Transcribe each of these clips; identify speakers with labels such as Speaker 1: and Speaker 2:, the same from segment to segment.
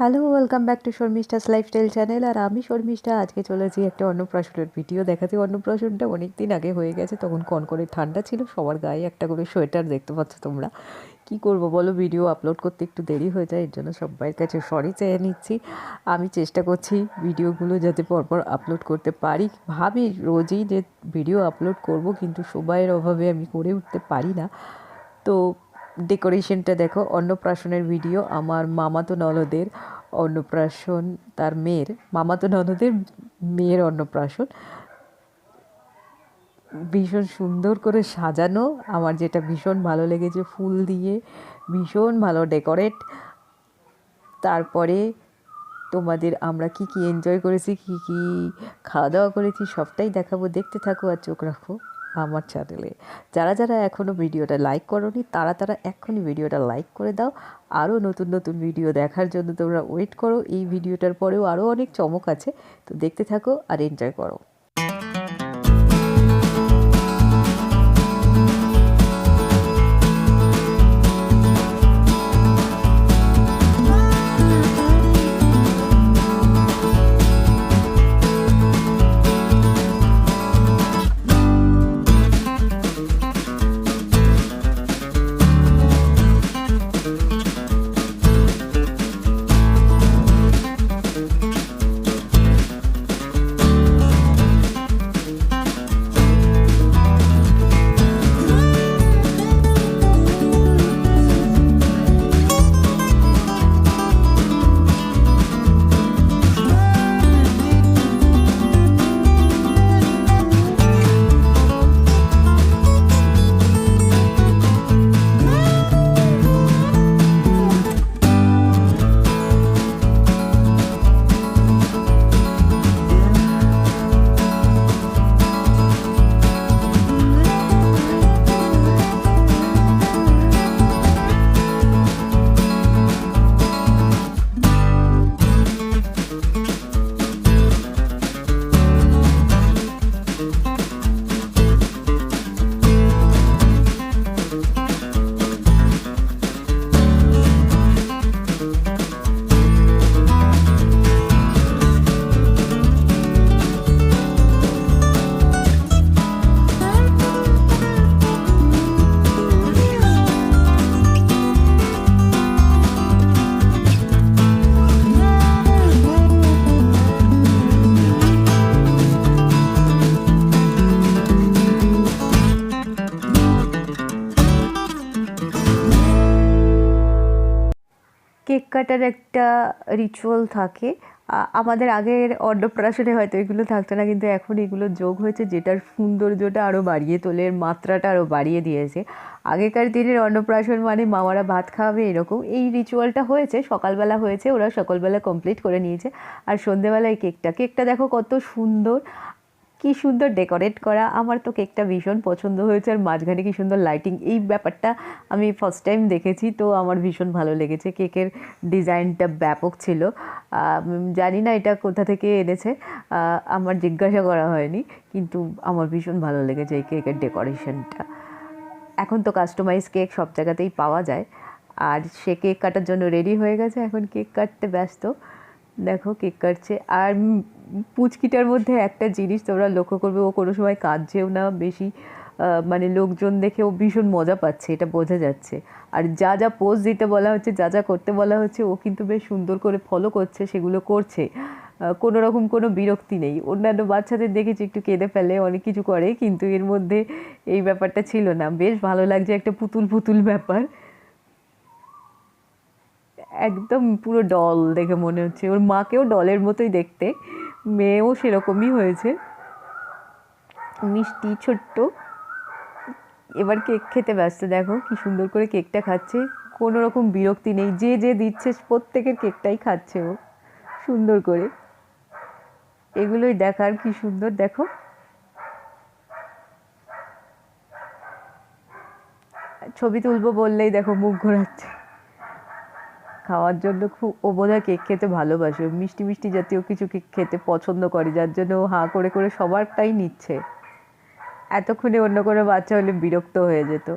Speaker 1: Hello welcome back to Sharmistha's lifestyle channel আর আমি শর্মিষ্ঠা আজকে চলেছি একটা অন্নপ্রাশনের ভিডিও দেখাতে অন্নপ্রাশনটা অনেক দিন আগে হয়ে গেছে, তখন কন করে ঠান্ডা ছিল, সবার গায়ে একটা করে সোয়েটার দেখতে পাচ্ছ তোমরা। কি করব বলো ভিডিও আপলোড করতে একটু দেরি হয়ে যায়, এর জন্য সবাইয়ের কাছে সরি চেয়ে নিচ্ছি। আমি চেষ্টা করছি ভিডিওগুলো যাতে পরপর আপলোড করতে পারি। ভাবি রোজই যে ভিডিও আপলোড করব, কিন্তু সময়ের অভাবে আমি করে উঠতে পারি না। তো ডেকোরেশনটা দেখো, অন্নপ্রাশনের ভিডিও আমার মামাতো ননদের অন্নপ্রাশন, তার মেয়ের, মামাতো ননদের মেয়ের অন্নপ্রাশন। ভীষণ সুন্দর করে সাজানো, আমার যেটা ভীষণ ভালো লেগেছে ফুল দিয়ে, ভীষণ ভালো ডেকোরেট তারপরে তোমাদের আমরা কি কি এনজয় করেছি, কি কি খাওয়া দাওয়া করেছি, সবটাই দেখাবো, দেখতে থাকো আর চোখ রাখো। আমার চ্যানেলে যারা যারা এখনও ভিডিওটা লাইক করনি, তারা তারা এখনই ভিডিওটা লাইক করে দাও। আরও নতুন নতুন ভিডিও দেখার জন্য তোমরা ওয়েট করো। এই ভিডিওটার পরেও আরও অনেক চমক আছে। তো দেখতে থাকো আর এনজয় করো। কাটার একটা রিচুয়াল থাকে। আমাদের আগের অন্নপ্রাশনে হয়তো এগুলো থাকতো না, কিন্তু এখন এগুলো যোগ হয়েছে, যেটার সৌন্দর্যটা আরও বাড়িয়ে তোলে মাত্রাটা আরও বাড়িয়ে দিয়েছে। আগেকার দিনের অন্নপ্রাশন মানে মামারা ভাত খাওয়াবে এরকম। এই রিচুয়ালটা হয়েছে, সকালবেলা হয়েছে, ওরা সকালবেলা কমপ্লিট করে নিয়েছে। আর সন্ধেবেলায় কেকটা কেকটা দেখো কত সুন্দর। কি সুন্দর ডেকোরেট করা। আমার তো কেকটা ভীষণ পছন্দ হয়েছে আর মাঝখানে কি সুন্দর লাইটিং। এই ব্যাপারটা আমি ফার্স্ট টাইম দেখেছি, তো আমার ভীষণ ভালো লেগেছে। কেকের ডিজাইনটা ব্যাপক ছিল। জানি না এটা কোথা থেকে এনেছে। আমার জিজ্ঞাসা করা হয়নি, কিন্তু আমার ভীষণ ভালো লেগেছে এই কেকের ডেকোরেশনটা। এখন তো কাস্টমাইজ কেক সব জায়গাতেই পাওয়া যায়। আর সে কেক কাটার জন্য রেডি হয়ে গেছে। এখন কেক কাটতে ব্যস্ত। দেখো কেক কাটছে। আর পুচকিটার মধ্যে একটা জিনিস তোমরা লক্ষ্য করবে, ও কোনো সময় কাঁদছেও না বেশি মানে লোকজন দেখে ও ভীষণ মজা পাচ্ছে, এটা বোঝা যাচ্ছে। আর যা যা পোজ দিতে বলা হচ্ছে, যা যা করতে বলা হচ্ছে, ও কিন্তু বেশ সুন্দর করে ফলো করছে, সেগুলো করছে। কোনো রকম কোনো বিরক্তি নেই। অন্যান্য বাচ্চাদের দেখেছি, একটু কেঁদে ফেলে, অনেক কিছু করে, কিন্তু এর মধ্যে এই ব্যাপারটা ছিল না। বেশ ভালো লাগছে, একটা পুতুল পুতুল ব্যাপার। একদম পুরো ডল দেখে মনে হচ্ছে। ওর মাকেও ডলের মতোই দেখতে। মেয়েও সেরকমই হয়েছে। মিষ্টি, ছোট্ট। এবার কেক খেতে ব্যস্ত, দেখো কি সুন্দর করে কেকটা খাচ্ছে। কোনো রকম বিরক্তি নেই, যে যে দিচ্ছে প্রত্যেকের কেকটাই খাচ্ছে ও। সুন্দর করে। এগুলোই দেখার কি সুন্দর, দেখো। ছবি তুলবো বললেই দেখো মুখ ঘোরাচ্ছে। খাওয়ার জন্য খুব ও বোধহয় কেক খেতে ভালোবাসে। মিষ্টি মিষ্টি জাতীয় কিছু কেক খেতে পছন্দ করে, যার জন্য ও হাঁ করে করে সবারটাই নিচ্ছে। এতক্ষণে অন্য কোনো বাচ্চা হলে বিরক্ত হয়ে যেত।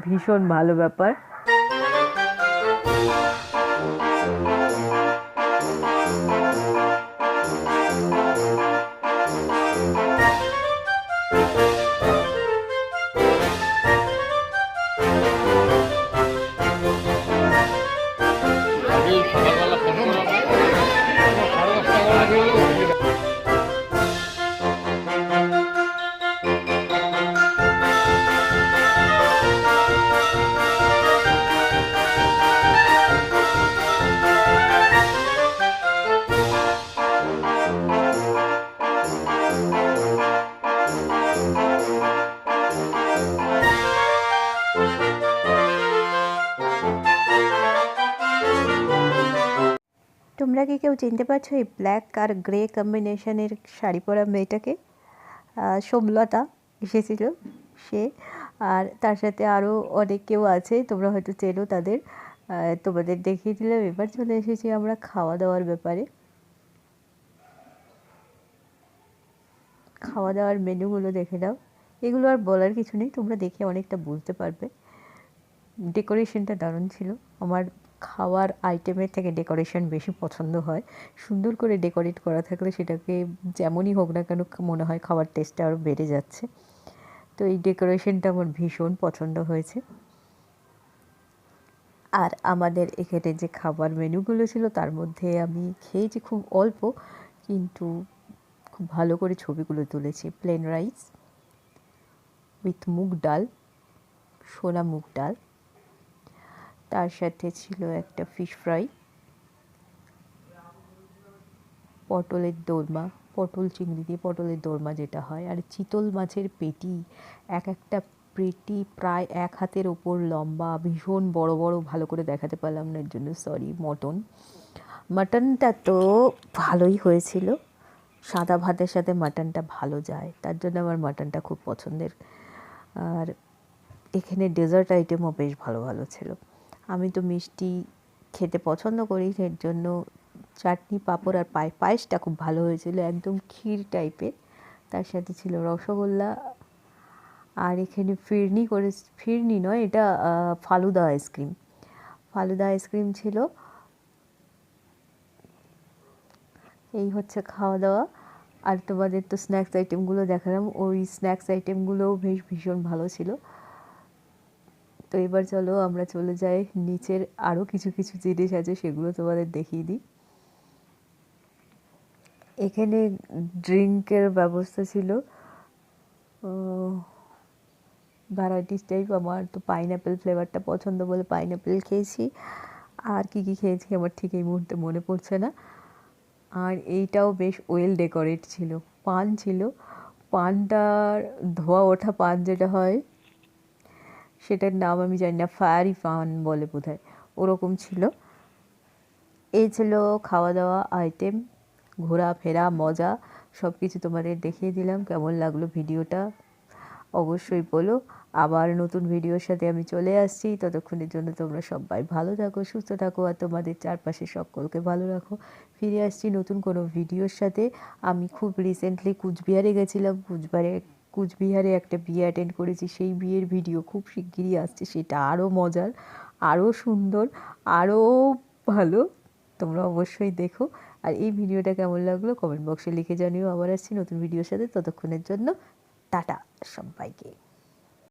Speaker 1: ভীষণ ভালো ব্যাপার। তোমরা কি কেউ চিনতে পারছ এই ব্ল্যাক আর গ্রে কম্বিনেশনের শাড়ি পরা মেয়েটাকে? সোমলতা এসেছিল সে। আর তার সাথে আরও অনেক কেউ আছে, তোমরা হয়তো চেনো তাদের। তোমাদের দেখিয়ে দিলাম, এবার চলে এসেছি আমরা খাওয়া দাওয়ার ব্যাপারে। খাওয়া দাওয়ার মেনুগুলো দেখে নাও। এগুলো আর বলার কিছু নেই, তোমরা দেখে অনেকটা বুঝতে পারবে। ডেকোরেশনটা দারুণ ছিল। আমার খাওয়ার আইটেমের থেকে ডেকোরেশন বেশি পছন্দ হয়। সুন্দর করে ডেকোরেট করা থাকলে সেটাকে যেমনই হোক না কেন মনে হয় খাওয়ার টেস্টটা আরও বেড়ে যাচ্ছে। তো এই ডেকোরেশনটা আমার ভীষণ পছন্দ হয়েছে। আর আমাদের এখানে যে খাবার মেনুগুলো ছিল, তার মধ্যে আমি খেয়েছি খুব অল্প, কিন্তু খুব ভালো করে ছবিগুলো তুলেছি। প্লেন রাইস উইথ মুগ ডাল সোনা মুগ ডাল। তার সাথে ছিল একটা ফিশ ফ্রাই পটলের দোরমা, পটল চিংড়ি দিয়ে পটলের দোরমা যেটা হয়, আর চিতল মাছের পেটি, এক একটা পেটি প্রায় এক হাতের ওপর লম্বা, ভীষণ বড় বড়, ভালো করে দেখাতে পারলাম না, এর জন্য সরি মটন। মাটনটা তো ভালোই হয়েছিল, সাদা ভাতের সাথে মাটনটা ভালো যায়, তার জন্য আমার মাটনটা খুব পছন্দের। আর এখানে ডেজার্ট আইটেমও বেশ ভালো ভালো ছিল। আমি তো মিষ্টি খেতে পছন্দ করি, এর জন্য চাটনি, পাঁপড় আর পায়ে পায়েসটা খুব ভালো হয়েছিল, একদম ক্ষীর টাইপের তার সাথে ছিল রসগোল্লা আর এখানে ফিরনি করে, ফিরনি নয়, এটা ফালুদা আইসক্রিম ফালুদা আইসক্রিম ছিল। এই হচ্ছে খাওয়া দাওয়া আর তোমাদের তো স্ন্যাক্স আইটেমগুলো দেখালাম, ওই স্ন্যাক্স আইটেমগুলোও বেশ ভীষণ ভালো ছিল। তো এবার চলো আমরা চলে যাই। নিচের আরও কিছু কিছু জিনিস আছে, সেগুলো তোমাদের দেখিয়ে দিই। এখানে ড্রিঙ্কের ব্যবস্থা ছিল। ভ্যারাইটিস টাইপ আমার তো পাইনঅ্যাপেল ফ্লেভারটা পছন্দ বলে পাইনঅ্যাপেল খেয়েছি। আর কি কি খেয়েছি আমার ঠিক এই মুহূর্তে মনে পড়ছে না। আর এইটাও বেশ ওয়েল ডেকোরেট ছিল। পান ছিল। পানটার ধোয়া ওঠা পান যেটা হয় সেটার নাম আমি জানি না, ফায়ারি পান বলে বোধহয়, ওরকম ছিল। এই ছিল খাওয়া দাওয়া আইটেম ঘোরাফেরা, মজা সব কিছু তোমাদের দেখিয়ে দিলাম, কেমন লাগল ভিডিওটা অবশ্যই বলো। আবার নতুন ভিডিওর সাথে আমি চলে আসছি, ততক্ষণের জন্য তোমরা সবাই ভালো থাকো, সুস্থ থাকো, আর তোমাদের চারপাশে সকলকে ভালো রাখো। ফিরে আসছি নতুন কোনো ভিডিওর সাথে। আমি খুব রিসেন্টলি কুচবিহারে গেছিলাম, কুচবিহারে কুচবিহারে একটা বিয়ে অ্যাটেন্ড করেছি, সেই বিয়ের ভিডিও খুব শিগগিরই আসছে, সেটা আরও মজার আরও সুন্দর আরও ভালো, তোমরা অবশ্যই দেখো। আর এই ভিডিওটা কেমন লাগল কমেন্ট বক্সে লিখে জানিও, আবার আসছি নতুন ভিডিওর সাথে, ততক্ষণের জন্য টাটা সবাইকে।